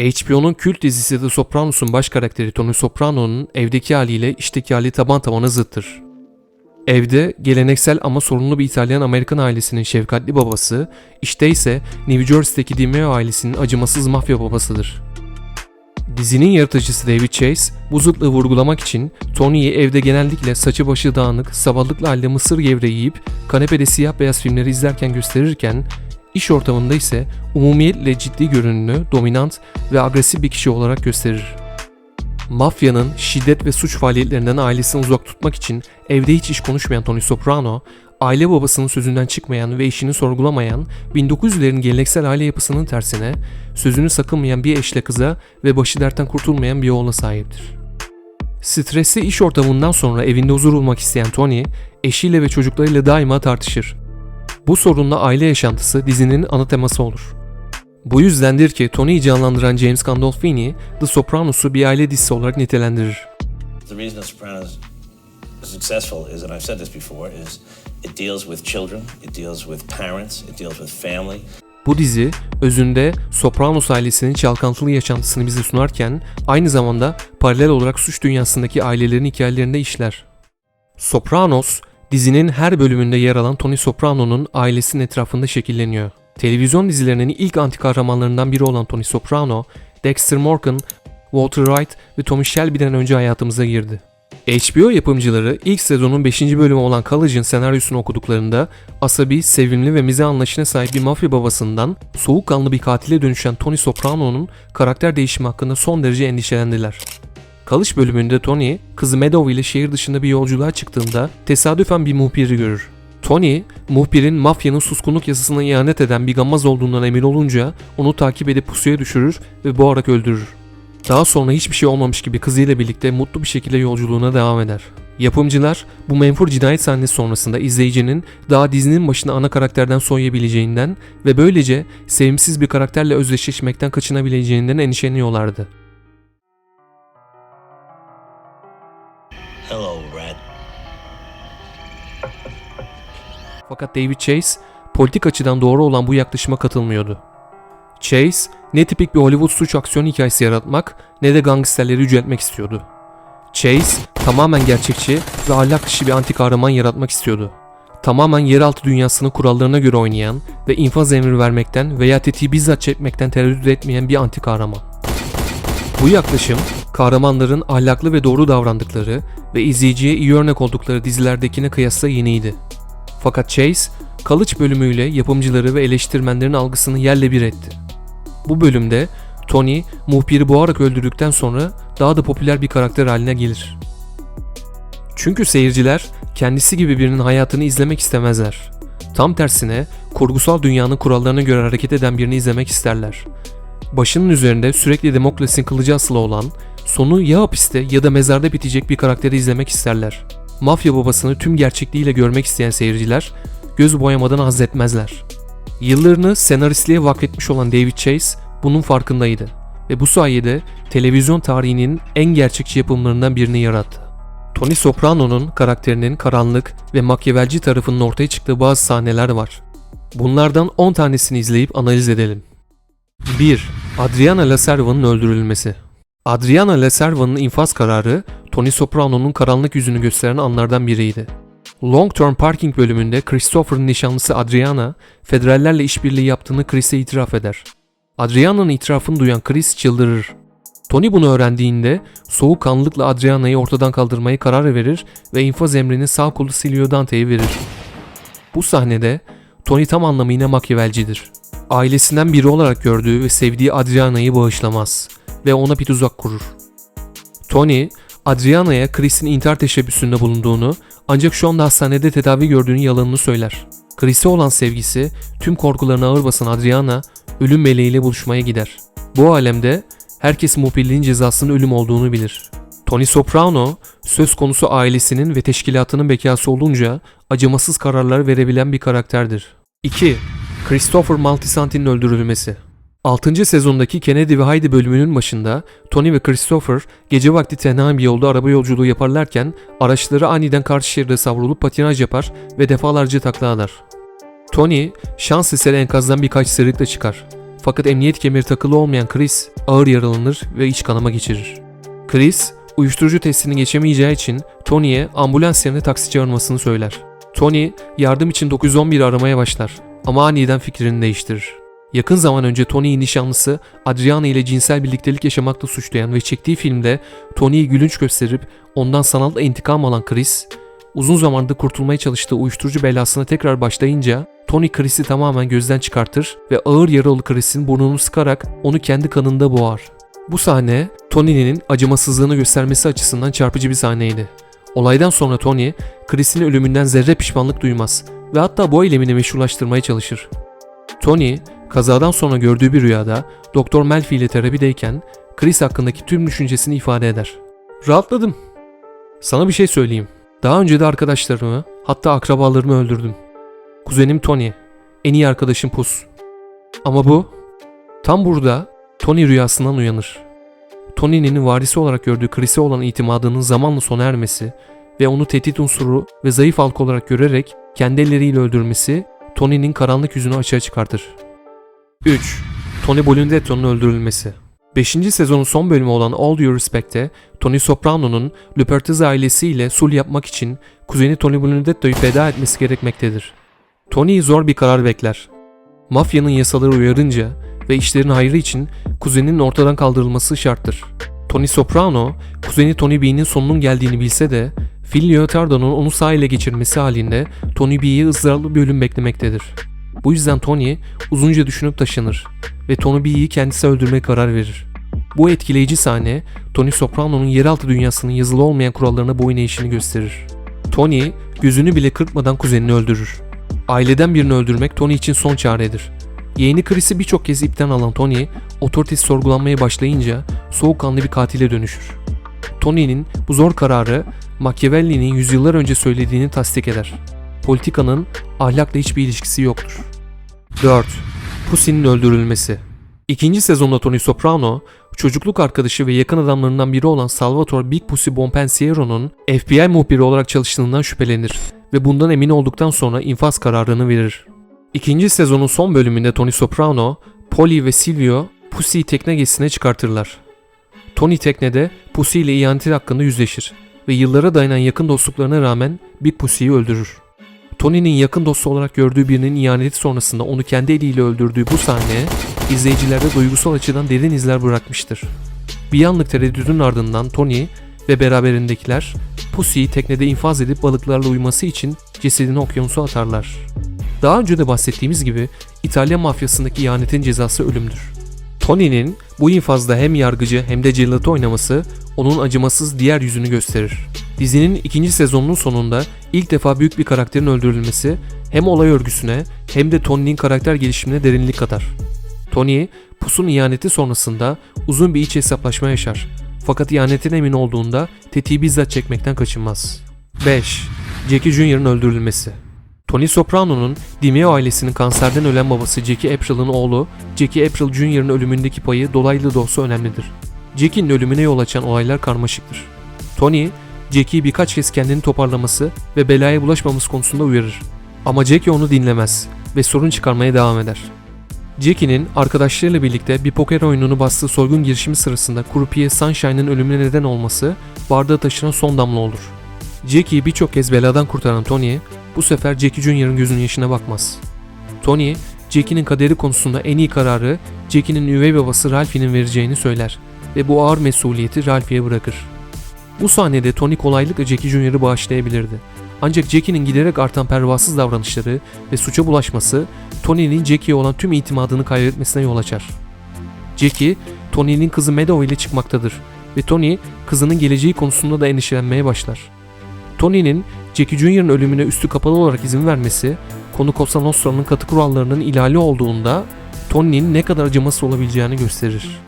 HBO'nun kült dizisi The Sopranos'un baş karakteri Tony Soprano'nun evdeki haliyle işteki hali taban tabana zıttır. Evde geleneksel ama sorunlu bir İtalyan-Amerikan ailesinin şefkatli babası, işte ise New Jersey'deki DiMeo ailesinin acımasız mafya babasıdır. Dizinin yaratıcısı David Chase, bu zıtlığı vurgulamak için Tony'yi evde genellikle saçı başı dağınık, sabahlıkla halde mısır gevreği yiyip kanepede siyah beyaz filmleri izlerken gösterirken, iş ortamında ise umumiyetle ciddi görünümlü, dominant ve agresif bir kişi olarak gösterir. Mafyanın şiddet ve suç faaliyetlerinden ailesini uzak tutmak için evde hiç iş konuşmayan Tony Soprano, aile babasının sözünden çıkmayan ve eşini sorgulamayan 1900'lerin geleneksel aile yapısının tersine sözünü sakınmayan bir eşle kıza ve başı dertten kurtulmayan bir oğula sahiptir. Stresli iş ortamından sonra evinde huzur bulmak isteyen Tony, eşiyle ve çocuklarıyla daima tartışır. Bu sorunla aile yaşantısı dizinin ana teması olur. Bu yüzdendir ki Tony'yi canlandıran James Gandolfini, The Sopranos'u bir aile dizisi olarak nitelendirir. The reason The Sopranos is successful is, and I've said this before, is it deals with children, it deals with parents, it deals with family. Bu dizi özünde Sopranos ailesinin çalkantılı yaşantısını bize sunarken aynı zamanda paralel olarak suç dünyasındaki ailelerin hikayelerini de işler. Sopranos, dizinin her bölümünde yer alan Tony Soprano'nun ailesinin etrafında şekilleniyor. Televizyon dizilerinin ilk anti kahramanlarından biri olan Tony Soprano, Dexter Morgan, Walter White ve Tommy Shelby'den önce hayatımıza girdi. HBO yapımcıları ilk sezonun 5. bölümü olan College'ın senaryosunu okuduklarında asabi, sevimli ve mize anlayışına sahip bir mafya babasından soğukkanlı bir katile dönüşen Tony Soprano'nun karakter değişimi hakkında son derece endişelendiler. Kalış bölümünde Tony, kızı Meadow ile şehir dışında bir yolculuğa çıktığında tesadüfen bir muhbiri görür. Tony, muhbirin mafyanın suskunluk yasasına ihanet eden bir gammaz olduğundan emin olunca onu takip edip pusuya düşürür ve boğarak öldürür. Daha sonra hiçbir şey olmamış gibi kızıyla birlikte mutlu bir şekilde yolculuğuna devam eder. Yapımcılar bu menfur cinayet sahnesi sonrasında izleyicinin daha dizinin başına ana karakterden soyabileceğinden ve böylece sevimsiz bir karakterle özdeşleşmekten kaçınabileceğinden endişeleniyorlardı. Hello, Red. Fakat David Chase politik açıdan doğru olan bu yaklaşıma katılmıyordu. Chase ne tipik bir Hollywood suç aksiyon hikayesi yaratmak ne de gangsterleri yüceltmek istiyordu. Chase tamamen gerçekçi ve ahlak dışı bir anti kahraman yaratmak istiyordu. Tamamen yeraltı dünyasının kurallarına göre oynayan ve infaz emri vermekten veya tetiği bizzat çekmekten tereddüt etmeyen bir anti kahraman. Bu yaklaşım, kahramanların ahlaklı ve doğru davrandıkları ve izleyiciye iyi örnek oldukları dizilerdekine kıyasla yeniydi. Fakat Chase, Kalıç bölümüyle yapımcıları ve eleştirmenlerin algısını yerle bir etti. Bu bölümde Tony, muhbiri boğarak öldürdükten sonra daha da popüler bir karakter haline gelir. Çünkü seyirciler kendisi gibi birinin hayatını izlemek istemezler. Tam tersine kurgusal dünyanın kurallarına göre hareket eden birini izlemek isterler. Başının üzerinde sürekli Demokles'in kılıcı asılı olan, sonu ya hapiste ya da mezarda bitecek bir karakteri izlemek isterler. Mafya babasını tüm gerçekliğiyle görmek isteyen seyirciler göz boyamadan haz etmezler. Yıllarını senaristliğe vakfetmiş olan David Chase bunun farkındaydı ve bu sayede televizyon tarihinin en gerçekçi yapımlarından birini yarattı. Tony Soprano'nun karakterinin karanlık ve makyavelci tarafının ortaya çıktığı bazı sahneler var. Bunlardan 10 tanesini izleyip analiz edelim. 1. Adriana Laserva'nın öldürülmesi. Adriana Laserva'nın infaz kararı Tony Soprano'nun karanlık yüzünü gösteren anlardan biriydi. Long Term Parking bölümünde Christopher'ın nişanlısı Adriana, federallerle işbirliği yaptığını Chris'e itiraf eder. Adriana'nın itirafını duyan Chris çıldırır. Tony bunu öğrendiğinde soğukkanlılıkla Adriana'yı ortadan kaldırmayı karar verir ve infaz emrini sağ kolu Silvio Dante'ye verir. Bu sahnede Tony tam anlamıyla makyavelcidir. Ailesinden biri olarak gördüğü ve sevdiği Adriana'yı bağışlamaz ve ona bir tuzak kurur. Tony, Adriana'ya Chris'in intihar teşebbüsünde bulunduğunu ancak şu anda hastanede tedavi gördüğünü yalanını söyler. Chris'e olan sevgisi tüm korkularına ağır basan Adriana ölüm meleğiyle buluşmaya gider. Bu alemde herkes muhbirliğin cezasının ölüm olduğunu bilir. Tony Soprano söz konusu ailesinin ve teşkilatının bekası olunca acımasız kararlar verebilen bir karakterdir. 2. Christopher Maltisanti'nin öldürülmesi 6. sezondaki Kennedy ve Heidi bölümünün başında Tony ve Christopher gece vakti tenha bir yolda araba yolculuğu yaparlarken araçları aniden karşı şeride savrulup patinaj yapar ve defalarca takla Tony şans eseri enkazdan birkaç sıyrıkla çıkar. Fakat emniyet kemeri takılı olmayan Chris ağır yaralanır ve iç kanama geçirir. Chris uyuşturucu testini geçemeyeceği için Tony'ye ambulans yerine taksi çağırmasını söyler. Tony yardım için 911 aramaya başlar ama aniden fikrini değiştirir. Yakın zaman önce Tony'yi nişanlısı Adriana ile cinsel birliktelik yaşamakla suçlayan ve çektiği filmde Tony'yi gülünç gösterip ondan sanal intikam alan Chris, uzun zamandır kurtulmaya çalıştığı uyuşturucu belasına tekrar başlayınca Tony Chris'i tamamen gözden çıkartır ve ağır yaralı Chris'in burnunu sıkarak onu kendi kanında boğar. Bu sahne Tony'nin acımasızlığını göstermesi açısından çarpıcı bir sahneydi. Olaydan sonra Tony, Chris'in ölümünden zerre pişmanlık duymaz ve hatta bu eylemini meşrulaştırmaya çalışır. Tony, kazadan sonra gördüğü bir rüyada Doktor Melfi ile terapideyken Chris hakkındaki tüm düşüncesini ifade eder. Rahatladım. Sana bir şey söyleyeyim. Daha önce de arkadaşlarımı, hatta akrabalarımı öldürdüm. Kuzenim Tony, en iyi arkadaşım Pus. Ama bu, tam burada Tony rüyasından uyanır. Tony'nin varisi olarak gördüğü Chris'e olan itimadının zamanla sona ermesi ve onu tehdit unsuru ve zayıf halk olarak görerek kendi elleriyle öldürmesi Tony'nin karanlık yüzünü açığa çıkartır. 3. Tony Bolindetto'nun öldürülmesi 5. sezonun son bölümü olan All Due Respect'te Tony Soprano'nun Lupertez ailesiyle sul yapmak için kuzeni Tony Bolindetto'yu feda etmesi gerekmektedir. Tony zor bir karar bekler. Mafyanın yasaları uyarınca ve işlerin hayrı için kuzeninin ortadan kaldırılması şarttır. Tony Soprano, kuzeni Tony B'nin sonunun geldiğini bilse de Phil Leotardo'nun onu sağ ele geçirmesi halinde Tony B'yi ızdıraplı bir ölüm beklemektedir. Bu yüzden Tony uzunca düşünüp taşınır ve Tony B'yi kendisi öldürmeye karar verir. Bu etkileyici sahne Tony Soprano'nun yeraltı dünyasının yazılı olmayan kurallarına boyun eğişini gösterir. Tony gözünü bile kırpmadan kuzenini öldürür. Aileden birini öldürmek Tony için son çaredir. Yeğeni Chris'i birçok kez ipten alan Tony, otoritesi sorgulanmaya başlayınca soğukkanlı bir katile dönüşür. Tony'nin bu zor kararı Machiavelli'nin yüzyıllar önce söylediğini tasdik eder. Politikanın ahlakla hiçbir ilişkisi yoktur. 4. Pussy'nin öldürülmesi İkinci sezonda Tony Soprano, çocukluk arkadaşı ve yakın adamlarından biri olan Salvatore Big Pussy Bonpensiero'nun FBI muhbiri olarak çalıştığından şüphelenir ve bundan emin olduktan sonra infaz kararını verir. İkinci sezonun son bölümünde Tony Soprano, Polly ve Silvio Pussy'yi tekne gezisine çıkartırlar. Tony teknede Pussy ile ihaneti hakkında yüzleşir ve yıllara dayanan yakın dostluklarına rağmen Big Pussy'yi öldürür. Tony'nin yakın dostu olarak gördüğü birinin ihaneti sonrasında onu kendi eliyle öldürdüğü bu sahne izleyicilerde duygusal açıdan derin izler bırakmıştır. Bir anlık tereddüdün ardından Tony ve beraberindekiler Pussy'yi teknede infaz edip balıklarla uyuması için cesedini okyanusa atarlar. Daha önce de bahsettiğimiz gibi İtalya mafyasındaki ihanetin cezası ölümdür. Tony'nin bu infazda hem yargıcı hem de cellatı oynaması onun acımasız diğer yüzünü gösterir. Dizinin ikinci sezonunun sonunda ilk defa büyük bir karakterin öldürülmesi hem olay örgüsüne hem de Tony'nin karakter gelişimine derinlik katar. Tony, Pus'un ihaneti sonrasında uzun bir iç hesaplaşma yaşar. Fakat ihanetin emin olduğunda tetiği bizzat çekmekten kaçınmaz. 5. Jackie Jr.'ın öldürülmesi Tony Soprano'nun Dimeo ailesinin kanserden ölen babası Jackie April'ın oğlu Jackie April Jr.'ın ölümündeki payı dolaylı da olsa önemlidir. Jackie'nin ölümüne yol açan olaylar karmaşıktır. Tony, Jackie'yi birkaç kez kendini toparlaması ve belaya bulaşmaması konusunda uyarır. Ama Jackie onu dinlemez ve sorun çıkarmaya devam eder. Jackie'nin arkadaşlarıyla birlikte bir poker oyununu bastığı soygun girişimi sırasında Croupier Sunshine'ın ölümüne neden olması bardağı taşıran son damla olur. Jackie'yi birçok kez beladan kurtaran Tony, bu sefer Jackie Jr.'ın gözünün yaşına bakmaz. Tony, Jackie'nin kaderi konusunda en iyi kararı Jackie'nin üvey babası Ralphie'nin vereceğini söyler ve bu ağır mesuliyeti Ralphie'ye bırakır. Bu sahnede Tony kolaylıkla Jackie Jr.'ı bağışlayabilirdi. Ancak Jackie'nin giderek artan pervasız davranışları ve suça bulaşması Tony'nin Jackie'ye olan tüm itimadını kaybetmesine yol açar. Jackie, Tony'nin kızı Meadow ile çıkmaktadır ve Tony kızının geleceği konusunda da endişelenmeye başlar. Tony'nin Jackie Jr.'ın ölümüne üstü kapalı olarak izin vermesi, konu Cosa Nostra'nın katı kurallarının ihlali olduğunda Tony'nin ne kadar acımasız olabileceğini gösterir.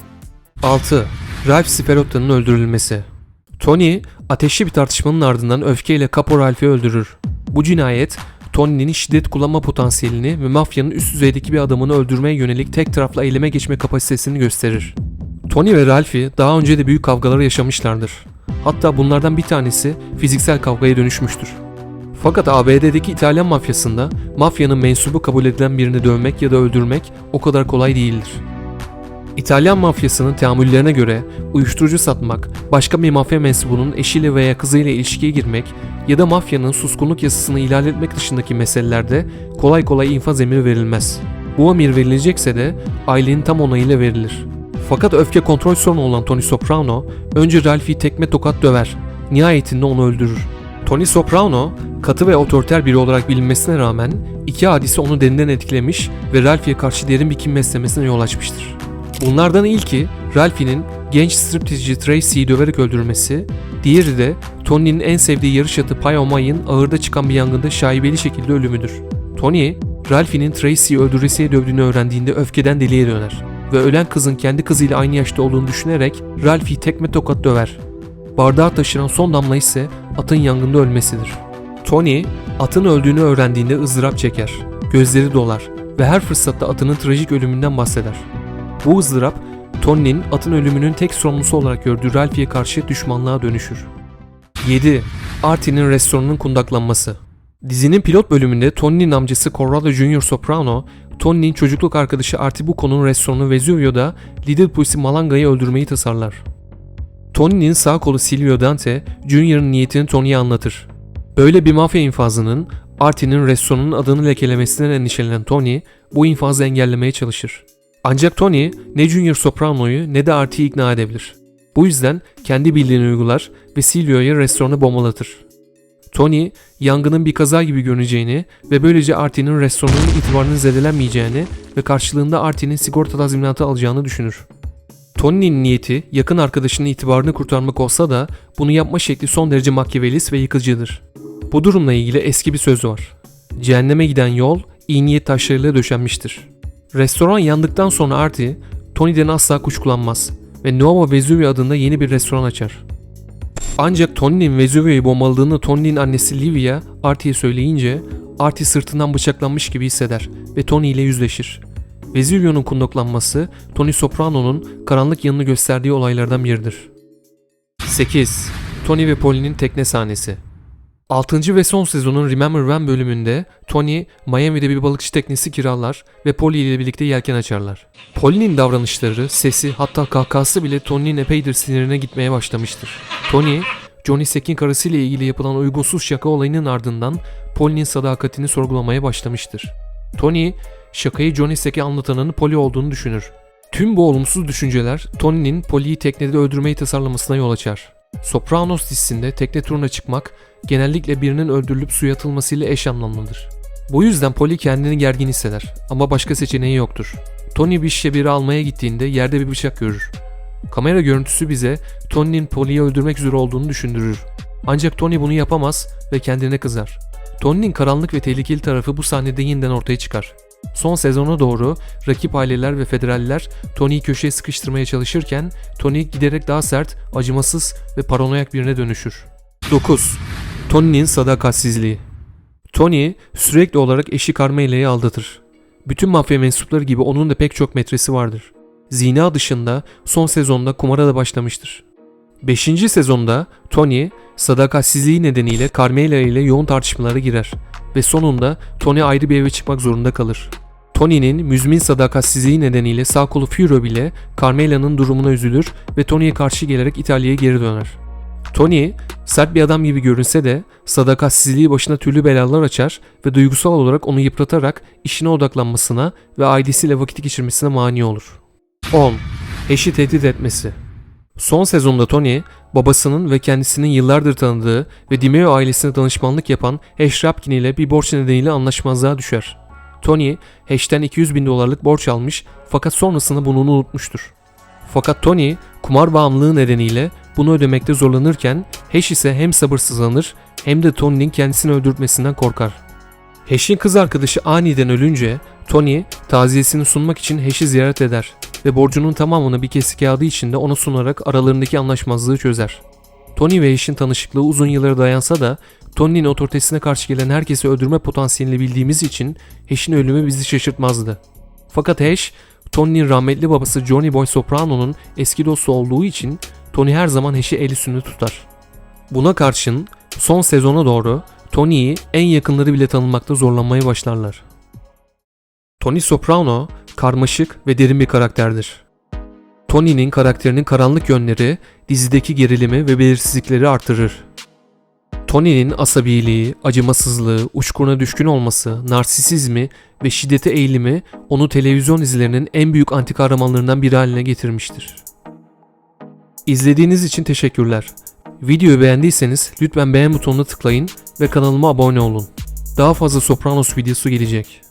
6. Ralph Sperotto'nun öldürülmesi Tony, ateşli bir tartışmanın ardından öfkeyle Capo Ralph'i öldürür. Bu cinayet, Tony'nin şiddet kullanma potansiyelini ve mafyanın üst düzeydeki bir adamını öldürmeye yönelik tek taraflı eyleme geçme kapasitesini gösterir. Tony ve Ralphie daha önce de büyük kavgalar yaşamışlardır. Hatta bunlardan bir tanesi fiziksel kavgaya dönüşmüştür. Fakat ABD'deki İtalyan mafyasında mafyanın mensubu kabul edilen birini dövmek ya da öldürmek o kadar kolay değildir. İtalyan mafyasının teamüllerine göre uyuşturucu satmak, başka bir mafya mensubunun eşiyle veya kızıyla ilişkiye girmek ya da mafyanın suskunluk yasasını ihlal etmek dışındaki meselelerde kolay kolay infaz emri verilmez. Bu emir verilecekse de ailenin tam onayıyla verilir. Fakat öfke kontrol sorunu olan Tony Soprano önce Ralphie'yi tekme tokat döver. Nihayetinde onu öldürür. Tony Soprano katı ve otoriter biri olarak bilinmesine rağmen iki hadise onu derinden etkilemiş ve Ralphie'ye karşı derin bir kin beslemesine yol açmıştır. Bunlardan ilki Ralphie'nin genç striptizci Tracy'yi döverek öldürmesi, diğeri de Tony'nin en sevdiği yarış atı Pio May'ın ağırda çıkan bir yangında şaibeli şekilde ölümüdür. Tony, Ralphie'nin Tracy'yi öldüresiye dövdüğünü öğrendiğinde öfkeden deliye döner ve ölen kızın kendi kızıyla aynı yaşta olduğunu düşünerek Ralphie'yi tekme tokat döver. Bardağı taşıran son damla ise atın yangında ölmesidir. Tony, atın öldüğünü öğrendiğinde ızdırap çeker, gözleri dolar ve her fırsatta atının trajik ölümünden bahseder. Bu ızdırap, Tony'nin atın ölümünün tek sorumlusu olarak gördüğü Ralphie'ye karşı düşmanlığa dönüşür. 7. Artie'nin restoranının kundaklanması Dizinin pilot bölümünde Tony'nin amcası Corrado Junior Soprano, Tony'nin çocukluk arkadaşı Artie Bucco'nun restoranı Vesuvio'da Little Pussy Malanga'yı öldürmeyi tasarlar. Tony'nin sağ kolu Silvio Dante, Junior'ın niyetini Tony'ye anlatır. Böyle bir mafya infazının Artie'nin restoranın adını lekelemesinden endişelenen Tony, bu infazı engellemeye çalışır. Ancak Tony ne Junior Soprano'yu ne de Artie'yi ikna edebilir. Bu yüzden kendi bildiğini uygular ve Silvio'ya restoranı bombalatır. Tony, yangının bir kaza gibi görüneceğini ve böylece Artie'nin restoranının itibarının zedelenmeyeceğini ve karşılığında Artie'nin sigorta tazminatı alacağını düşünür. Tony'nin niyeti yakın arkadaşının itibarını kurtarmak olsa da bunu yapma şekli son derece makyavelist ve yıkıcıdır. Bu durumla ilgili eski bir söz var. Cehenneme giden yol iyi niyet taşlarıyla döşenmiştir. Restoran yandıktan sonra Artie, Tony'den asla kuşkulanmaz ve Nuovo Vesuvio adında yeni bir restoran açar. Ancak Tony'nin Vesuvio'yu bombaladığını Tony'nin annesi Livia Artie'ye söyleyince Artie sırtından bıçaklanmış gibi hisseder ve Tony ile yüzleşir. Vesuvio'nun kundaklanması Tony Soprano'nun karanlık yanını gösterdiği olaylardan biridir. 8. Tony ve Polly'nin tekne sahnesi 6. ve son sezonun Remember When bölümünde Tony, Miami'de bir balıkçı teknesi kiralar ve Polly ile birlikte yelken açarlar. Polly'nin davranışları, sesi hatta kahkahası bile Tony'nin epeydir sinirine gitmeye başlamıştır. Tony, Johnny Sack'in karısıyla ilgili yapılan uygunsuz şaka olayının ardından Polly'nin sadakatini sorgulamaya başlamıştır. Tony, şakayı Johnny Sack'e anlatanın Polly olduğunu düşünür. Tüm bu olumsuz düşünceler Tony'nin Polly'yi teknede öldürmeyi tasarlamasına yol açar. Sopranos dizisinde tekne turuna çıkmak genellikle birinin öldürülüp suya atılmasıyla eş anlamlıdır. Bu yüzden Polly kendini gergin hisseder ama başka seçeneği yoktur. Tony bir şişe biri almaya gittiğinde yerde bir bıçak görür. Kamera görüntüsü bize Tony'nin Polly'yi öldürmek üzere olduğunu düşündürür. Ancak Tony bunu yapamaz ve kendine kızar. Tony'nin karanlık ve tehlikeli tarafı bu sahnede yeniden ortaya çıkar. Son sezona doğru rakip aileler ve federaller Tony'yi köşeye sıkıştırmaya çalışırken Tony giderek daha sert, acımasız ve paranoyak birine dönüşür. 9. Tony'nin sadakatsizliği Tony sürekli olarak eşi Carmela'yı aldatır. Bütün mafya mensupları gibi onun da pek çok metresi vardır. Zina dışında son sezonda kumara da başlamıştır. 5. sezonda Tony sadakatsizliği nedeniyle Carmela ile yoğun tartışmalara girer ve sonunda Tony ayrı bir eve çıkmak zorunda kalır. Tony'nin müzmin sadakatsizliği nedeniyle sağ kolu Furo bile Carmela'nın durumuna üzülür ve Tony'ye karşı gelerek İtalya'ya geri döner. Tony, sert bir adam gibi görünse de sadakatsizliği başına türlü belalar açar ve duygusal olarak onu yıpratarak işine odaklanmasına ve ailesiyle vakit geçirmesine mani olur. 10. Eşi tehdit etmesi Son sezonda Tony, babasının ve kendisinin yıllardır tanıdığı ve Dimeo ailesine danışmanlık yapan Ash Rapkin ile bir borç nedeniyle anlaşmazlığa düşer. Tony, Hash'ten 200 bin dolarlık borç almış fakat sonrasında bunu unutmuştur. Fakat Tony, kumar bağımlılığı nedeniyle bunu ödemekte zorlanırken Hash ise hem sabırsızlanır hem de Tony'nin kendisini öldürtmesinden korkar. Hash'in kız arkadaşı aniden ölünce Tony taziyesini sunmak için Hash'i ziyaret eder ve borcunun tamamını bir kesik kağıdı içinde ona sunarak aralarındaki anlaşmazlığı çözer. Tony ve Hash'in tanışıklığı uzun yıllara dayansa da Tony'nin otoritesine karşı gelen herkesi öldürme potansiyelini bildiğimiz için Hash'in ölümü bizi şaşırtmazdı. Fakat Hash, Tony'nin rahmetli babası Johnny Boy Soprano'nun eski dostu olduğu için Tony her zaman Hash'i el üstünde tutar. Buna karşın son sezona doğru Tony'yi en yakınları bile tanımakta zorlanmaya başlarlar. Tony Soprano karmaşık ve derin bir karakterdir. Tony'nin karakterinin karanlık yönleri dizideki gerilimi ve belirsizlikleri artırır. Tony'nin asabiliği, acımasızlığı, uçkuruna düşkün olması, narsisizmi ve şiddete eğilimi onu televizyon dizilerinin en büyük anti kahramanlarından biri haline getirmiştir. İzlediğiniz için teşekkürler. Videoyu beğendiyseniz lütfen beğen butonuna tıklayın ve kanalıma abone olun. Daha fazla Sopranos videosu gelecek.